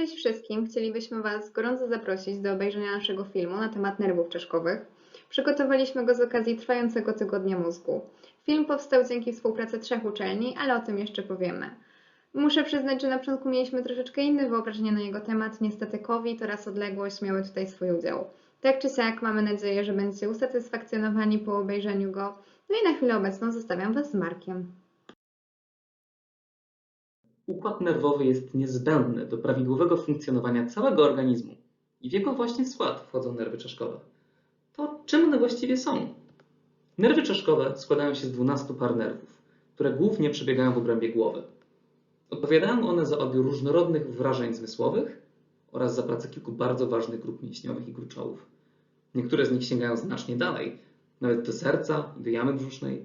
Cześć wszystkim! Chcielibyśmy Was gorąco zaprosić do obejrzenia naszego filmu na temat nerwów czaszkowych. Przygotowaliśmy go z okazji trwającego Tygodnia Mózgu. Film powstał dzięki współpracy trzech uczelni, ale o tym jeszcze powiemy. Muszę przyznać, że na początku mieliśmy troszeczkę inne wyobrażenie na jego temat. Niestety COVID oraz odległość miały tutaj swój udział. Tak czy siak mamy nadzieję, że będziecie usatysfakcjonowani po obejrzeniu go. No i na chwilę obecną zostawiam Was z Markiem. Układ nerwowy jest niezbędny do prawidłowego funkcjonowania całego organizmu i w jego właśnie skład wchodzą nerwy czaszkowe. To czym one właściwie są? Nerwy czaszkowe składają się z 12 par nerwów, które głównie przebiegają w obrębie głowy. Odpowiadają one za odbiór różnorodnych wrażeń zmysłowych oraz za pracę kilku bardzo ważnych grup mięśniowych i gruczołów. Niektóre z nich sięgają znacznie dalej, nawet do serca i do jamy brzusznej.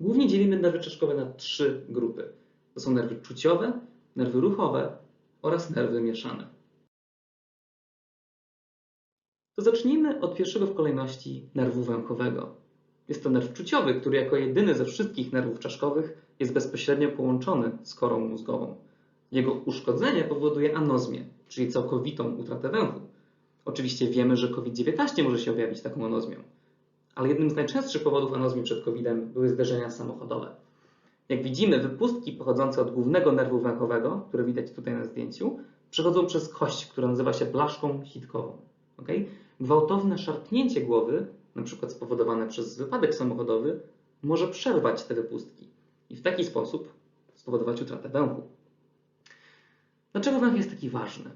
Głównie dzielimy nerwy czaszkowe na trzy grupy. To są nerwy czuciowe, nerwy ruchowe oraz nerwy mieszane. To zacznijmy od pierwszego w kolejności nerwu węchowego. Jest to nerw czuciowy, który jako jedyny ze wszystkich nerwów czaszkowych jest bezpośrednio połączony z korą mózgową. Jego uszkodzenie powoduje anozmię, czyli całkowitą utratę węchu. Oczywiście wiemy, że COVID-19 może się objawić taką anozmią, ale jednym z najczęstszych powodów anozmii przed COVID-em były zderzenia samochodowe. Jak widzimy, wypustki pochodzące od głównego nerwu węchowego, które widać tutaj na zdjęciu, przechodzą przez kość, która nazywa się blaszką sitkową. Gwałtowne szarpnięcie głowy, np. spowodowane przez wypadek samochodowy, może przerwać te wypustki i w taki sposób spowodować utratę węchu. Dlaczego węch jest taki ważny?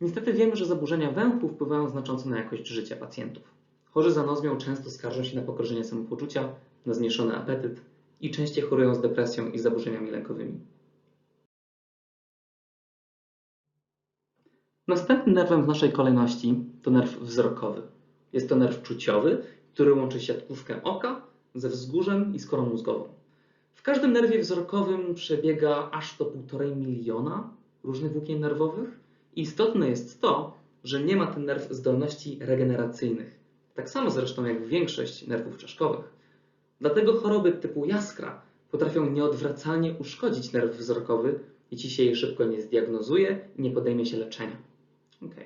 Niestety wiemy, że zaburzenia węchu wpływają znacząco na jakość życia pacjentów. Chorzy z anozmią często skarżą się na pokorzenie samopoczucia, na zmniejszony apetyt, i częściej chorują z depresją i zaburzeniami lękowymi. Następnym nerwem w naszej kolejności to nerw wzrokowy. Jest to nerw czuciowy, który łączy siatkówkę oka ze wzgórzem i z korą mózgową. W każdym nerwie wzrokowym przebiega aż do 1,5 miliona różnych włókien nerwowych istotne jest to, że nie ma ten nerw zdolności regeneracyjnych. Tak samo zresztą jak większość nerwów czaszkowych. Dlatego choroby typu jaskra potrafią nieodwracalnie uszkodzić nerw wzrokowy, jeśli się jej szybko nie zdiagnozuje i nie podejmie się leczenia. Okay.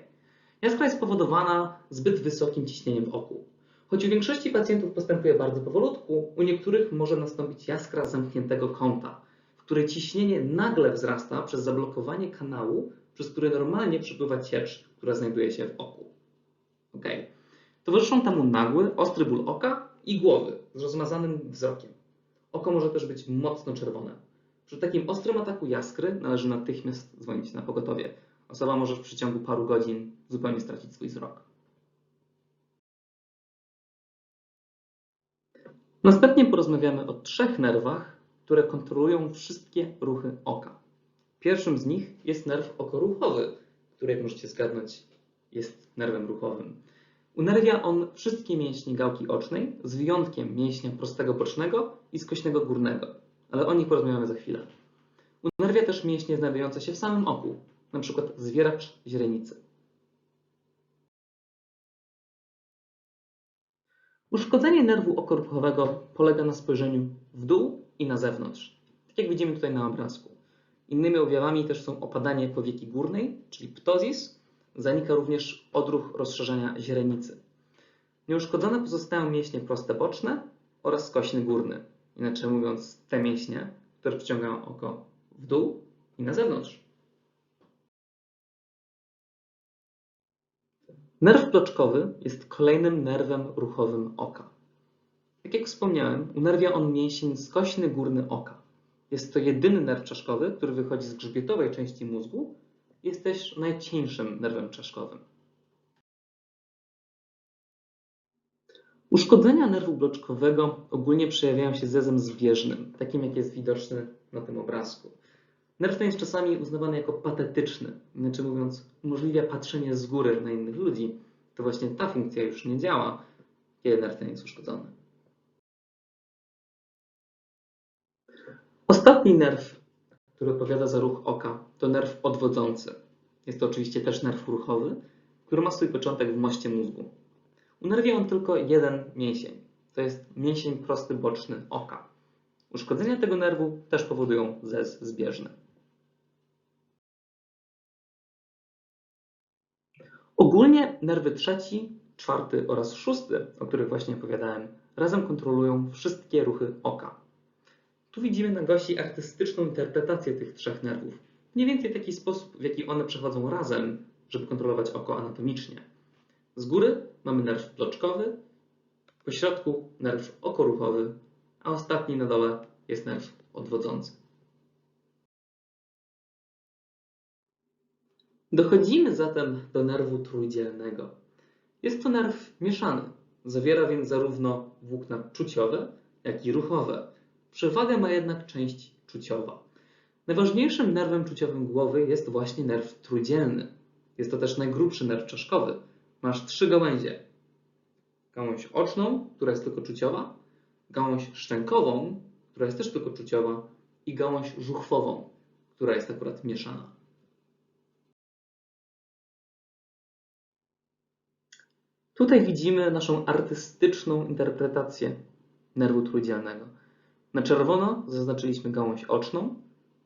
Jaskra jest powodowana zbyt wysokim ciśnieniem w oku. Choć u większości pacjentów postępuje bardzo powolutku, u niektórych może nastąpić jaskra zamkniętego kąta, w której ciśnienie nagle wzrasta przez zablokowanie kanału, przez który normalnie przepływa ciecz, która znajduje się w oku. Okay. Towarzyszą temu nagły, ostry ból oka i głowy z rozmazanym wzrokiem. Oko może też być mocno czerwone. Przy takim ostrym ataku jaskry należy natychmiast dzwonić na pogotowie. Osoba może w przeciągu paru godzin zupełnie stracić swój wzrok. Następnie porozmawiamy o trzech nerwach, które kontrolują wszystkie ruchy oka. Pierwszym z nich jest nerw okoruchowy, który, jak możecie zgadnąć, jest nerwem ruchowym. Unerwia on wszystkie mięśnie gałki ocznej, z wyjątkiem mięśnia prostego bocznego i skośnego górnego, ale o nich porozmawiamy za chwilę. Unerwia też mięśnie znajdujące się w samym oku, np. zwieracz źrenicy. Uszkodzenie nerwu okoruchowego polega na spojrzeniu w dół i na zewnątrz, tak jak widzimy tutaj na obrazku. Innymi objawami też są opadanie powieki górnej, czyli ptozis, Zanika również odruch rozszerzania źrenicy. Nieuszkodzone pozostają mięśnie proste boczne oraz skośny górny. Inaczej mówiąc, te mięśnie, które przyciągają oko w dół i na zewnątrz. Nerw bloczkowy jest kolejnym nerwem ruchowym oka. Tak jak wspomniałem, unerwia on mięsień skośny górny oka. Jest to jedyny nerw czaszkowy, który wychodzi z grzbietowej części mózgu jest też najcieńszym nerwem czaszkowym. Uszkodzenia nerwu bloczkowego ogólnie przejawiają się zezem zbieżnym, takim jak jest widoczny na tym obrazku. Nerw ten jest czasami uznawany jako patetyczny, inaczej mówiąc, umożliwia patrzenie z góry na innych ludzi. To właśnie ta funkcja już nie działa, kiedy nerw ten jest uszkodzony. Ostatni nerw który odpowiada za ruch oka, to nerw odwodzący. Jest to oczywiście też nerw ruchowy, który ma swój początek w moście mózgu. Unerwia on tylko jeden mięsień. To jest mięsień prosty boczny oka. Uszkodzenia tego nerwu też powodują zez zbieżny. Ogólnie nerwy trzeci, czwarty oraz szósty, o których właśnie opowiadałem, razem kontrolują wszystkie ruchy oka. Tu widzimy na gości artystyczną interpretację tych trzech nerwów. Mniej więcej taki sposób, w jaki one przechodzą razem, żeby kontrolować oko anatomicznie. Z góry mamy nerw bloczkowy, po środku nerw okoruchowy, a ostatni na dole jest nerw odwodzący. Dochodzimy zatem do nerwu trójdzielnego. Jest to nerw mieszany. Zawiera więc zarówno włókna czuciowe, jak i ruchowe. Przewagę ma jednak część czuciowa. Najważniejszym nerwem czuciowym głowy jest właśnie nerw trójdzielny. Jest to też najgrubszy nerw czaszkowy. Masz trzy gałęzie. Gałąź oczną, która jest tylko czuciowa, gałąź szczękową, która jest też tylko czuciowa i gałąź żuchwową, która jest akurat mieszana. Tutaj widzimy naszą artystyczną interpretację nerwu trójdzielnego. Na czerwono zaznaczyliśmy gałąź oczną,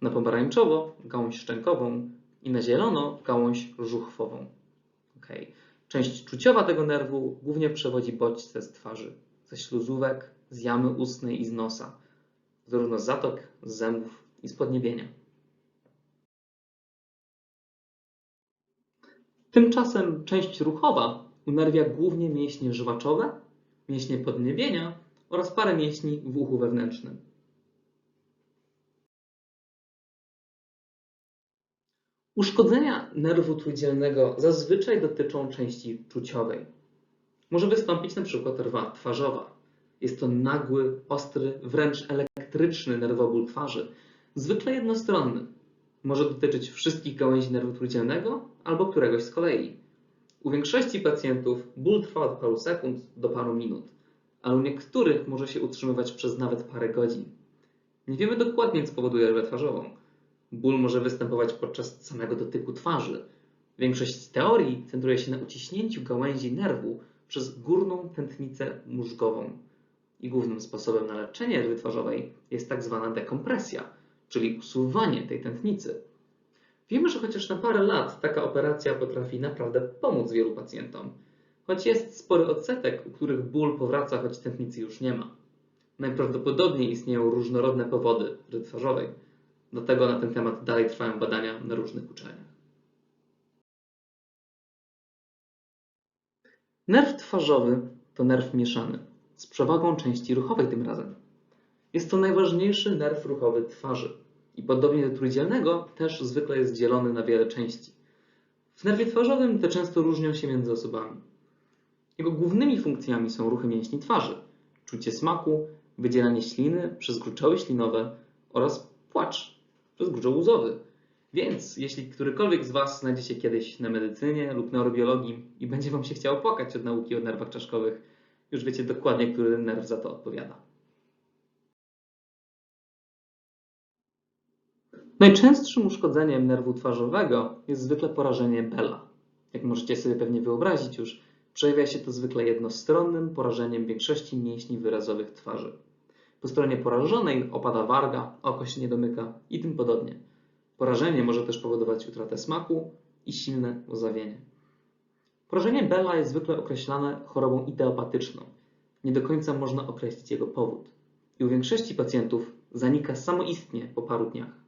na pomarańczowo gałąź szczękową i na zielono gałąź żuchwową. Okay. Część czuciowa tego nerwu głównie przewodzi bodźce z twarzy, ze śluzówek, z jamy ustnej i z nosa, zarówno z zatok, z zębów i z podniebienia. Tymczasem część ruchowa unerwia głównie mięśnie żywaczowe, mięśnie podniebienia oraz parę mięśni w uchu wewnętrznym. Uszkodzenia nerwu trójdzielnego zazwyczaj dotyczą części czuciowej. Może wystąpić przykład rwa twarzowa. Jest to nagły, ostry, wręcz elektryczny nerwoból twarzy, zwykle jednostronny. Może dotyczyć wszystkich gałęzi nerwu trójdzielnego albo któregoś z kolei. U większości pacjentów ból trwa od paru sekund do paru minut, ale u niektórych może się utrzymywać przez nawet parę godzin. Nie wiemy dokładnie, co powoduje rwę twarzową. Ból może występować podczas samego dotyku twarzy. Większość teorii centruje się na uciśnięciu gałęzi nerwu przez górną tętnicę mózgową. I głównym sposobem na leczenie rwy twarzowej jest tak zwana dekompresja, czyli usuwanie tej tętnicy. Wiemy, że chociaż na parę lat taka operacja potrafi naprawdę pomóc wielu pacjentom, choć jest spory odsetek, u których ból powraca, choć tętnicy już nie ma. Najprawdopodobniej istnieją różnorodne powody rwy twarzowej, dlatego na ten temat dalej trwają badania na różnych uczelniach. Nerw twarzowy to nerw mieszany, z przewagą części ruchowej tym razem. Jest to najważniejszy nerw ruchowy twarzy i podobnie do trójdzielnego też zwykle jest dzielony na wiele części. W nerwie twarzowym te często różnią się między osobami. Jego głównymi funkcjami są ruchy mięśni twarzy, czucie smaku, wydzielanie śliny przez gruczoły ślinowe oraz płacz przez gruczoł łzowy. Więc jeśli którykolwiek z Was znajdzie się kiedyś na medycynie lub neurobiologii i będzie Wam się chciało płakać od nauki o nerwach czaszkowych, już wiecie dokładnie, który nerw za to odpowiada. Najczęstszym uszkodzeniem nerwu twarzowego jest zwykle porażenie Bella. Jak możecie sobie pewnie wyobrazić już, przejawia się to zwykle jednostronnym porażeniem większości mięśni wyrazowych twarzy. Po stronie porażonej opada warga, oko się nie domyka i tym podobnie. Porażenie może też powodować utratę smaku i silne łzawienie. Porażenie Bella jest zwykle określane chorobą ideopatyczną. Nie do końca można określić jego powód. I u większości pacjentów zanika samoistnie po paru dniach.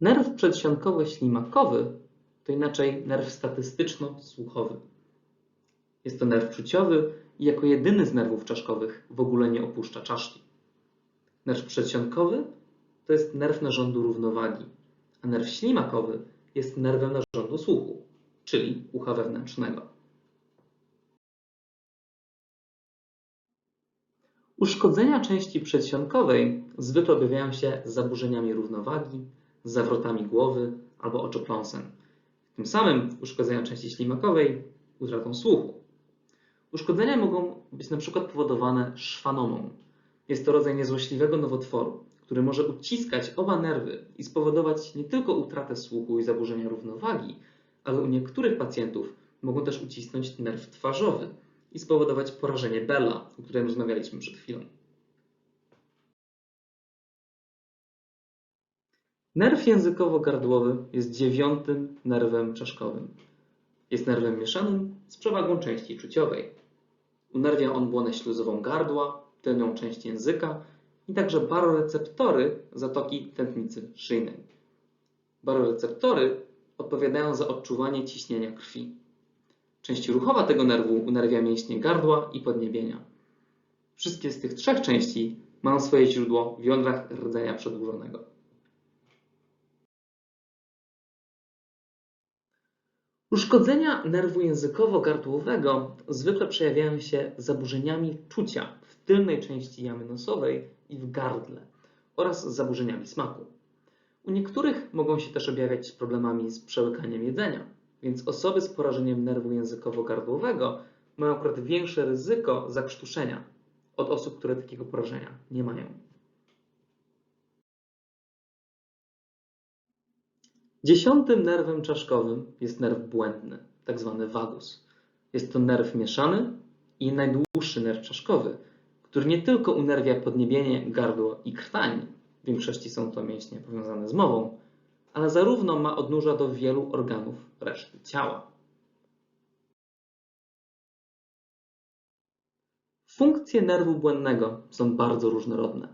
Nerw przedsionkowo-ślimakowy to inaczej nerw statystyczno-słuchowy. Jest to nerw czuciowy i jako jedyny z nerwów czaszkowych w ogóle nie opuszcza czaszki. Nerw przedsionkowy to jest nerw narządu równowagi, a nerw ślimakowy jest nerwem narządu słuchu, czyli ucha wewnętrznego. Uszkodzenia części przedsionkowej zwykle objawiają się zaburzeniami równowagi, zawrotami głowy albo oczopląsem. Tym samym uszkodzenia części ślimakowej utratą słuchu. Uszkodzenia mogą być przykład powodowane szwanomą. Jest to rodzaj niezłośliwego nowotworu, który może uciskać oba nerwy i spowodować nie tylko utratę słuchu i zaburzenia równowagi, ale u niektórych pacjentów mogą też ucisnąć nerw twarzowy i spowodować porażenie Bella, o którym rozmawialiśmy przed chwilą. Nerw językowo-gardłowy jest dziewiątym nerwem czaszkowym. Jest nerwem mieszanym z przewagą części czuciowej. Unerwia on błonę śluzową gardła, tylną część języka i także baroreceptory zatoki tętnicy szyjnej. Baroreceptory odpowiadają za odczuwanie ciśnienia krwi. Część ruchowa tego nerwu unerwia mięśnie gardła i podniebienia. Wszystkie z tych trzech części mają swoje źródło w jądrach rdzenia przedłużonego. Uszkodzenia nerwu językowo-gardłowego zwykle przejawiają się zaburzeniami czucia w tylnej części jamy nosowej i w gardle oraz zaburzeniami smaku. U niektórych mogą się też objawiać problemami z przełykaniem jedzenia, więc osoby z porażeniem nerwu językowo-gardłowego mają akurat większe ryzyko zakrztuszenia od osób, które takiego porażenia nie mają. Dziesiątym nerwem czaszkowym jest nerw błędny, tak zwany vagus. Jest to nerw mieszany i najdłuższy nerw czaszkowy, który nie tylko unerwia podniebienie, gardło i krtań, w większości są to mięśnie powiązane z mową, ale zarówno ma odnóża do wielu organów reszty ciała. Funkcje nerwu błędnego są bardzo różnorodne.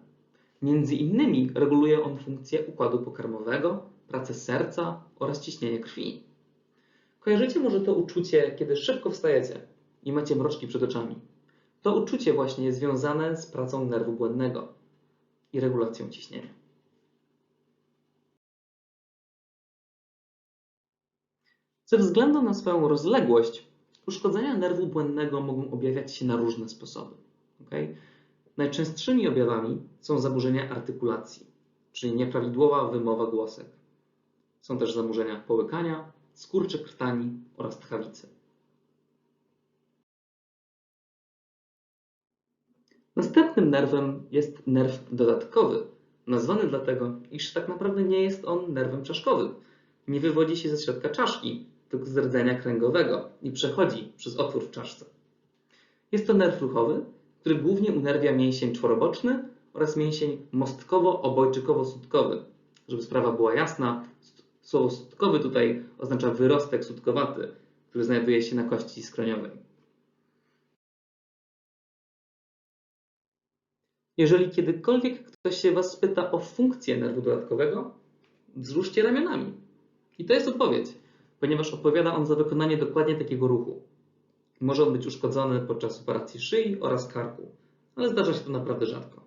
Między innymi reguluje on funkcję układu pokarmowego, pracę serca oraz ciśnienie krwi. Kojarzycie może to uczucie, kiedy szybko wstajecie i macie mroczki przed oczami. To uczucie właśnie jest związane z pracą nerwu błędnego i regulacją ciśnienia. Ze względu na swoją rozległość, uszkodzenia nerwu błędnego mogą objawiać się na różne sposoby. Okay? Najczęstszymi objawami są zaburzenia artykulacji, czyli nieprawidłowa wymowa głosek. Są też zaburzenia połykania, skurcze krtani oraz tchawicy. Następnym nerwem jest nerw dodatkowy, nazwany dlatego, iż tak naprawdę nie jest on nerwem czaszkowym. Nie wywodzi się ze środka czaszki, tylko z rdzenia kręgowego i przechodzi przez otwór w czaszce. Jest to nerw ruchowy, który głównie unerwia mięsień czworoboczny oraz mięsień mostkowo-obojczykowo-sutkowy. Żeby sprawa była jasna, słowo sutkowy tutaj oznacza wyrostek sutkowaty, który znajduje się na kości skroniowej. Jeżeli kiedykolwiek ktoś się Was spyta o funkcję nerwu dodatkowego, wzruszcie ramionami. I to jest odpowiedź, ponieważ odpowiada on za wykonanie dokładnie takiego ruchu. Może on być uszkodzony podczas operacji szyi oraz karku, ale zdarza się to naprawdę rzadko.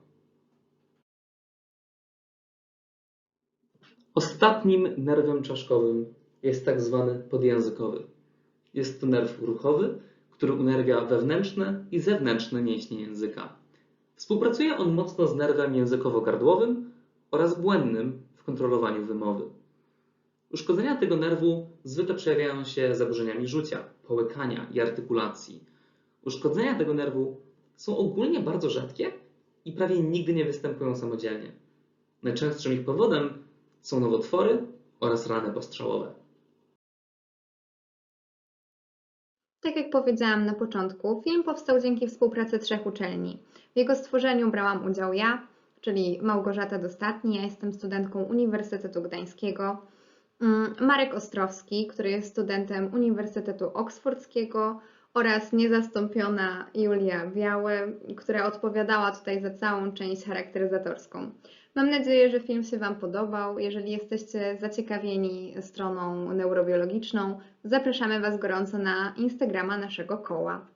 Ostatnim nerwem czaszkowym jest tak zwany podjęzykowy. Jest to nerw ruchowy, który unerwia wewnętrzne i zewnętrzne mięśnie języka. Współpracuje on mocno z nerwem językowo-gardłowym oraz błędnym w kontrolowaniu wymowy. Uszkodzenia tego nerwu zwykle przejawiają się zaburzeniami rzucia, połykania i artykulacji. Uszkodzenia tego nerwu są ogólnie bardzo rzadkie i prawie nigdy nie występują samodzielnie. Najczęstszym ich powodem są nowotwory oraz rany postrzałowe. Tak jak powiedziałam na początku, film powstał dzięki współpracy trzech uczelni. W jego stworzeniu brałam udział ja, czyli Małgorzata Dostatni, ja jestem studentką Uniwersytetu Gdańskiego, mm, Marek Ostrowski, który jest studentem Uniwersytetu Oksfordzkiego oraz niezastąpiona Julia Białe, która odpowiadała tutaj za całą część charakteryzatorską. Mam nadzieję, że film się Wam podobał. Jeżeli jesteście zaciekawieni stroną neurobiologiczną, zapraszamy Was gorąco na Instagrama naszego koła.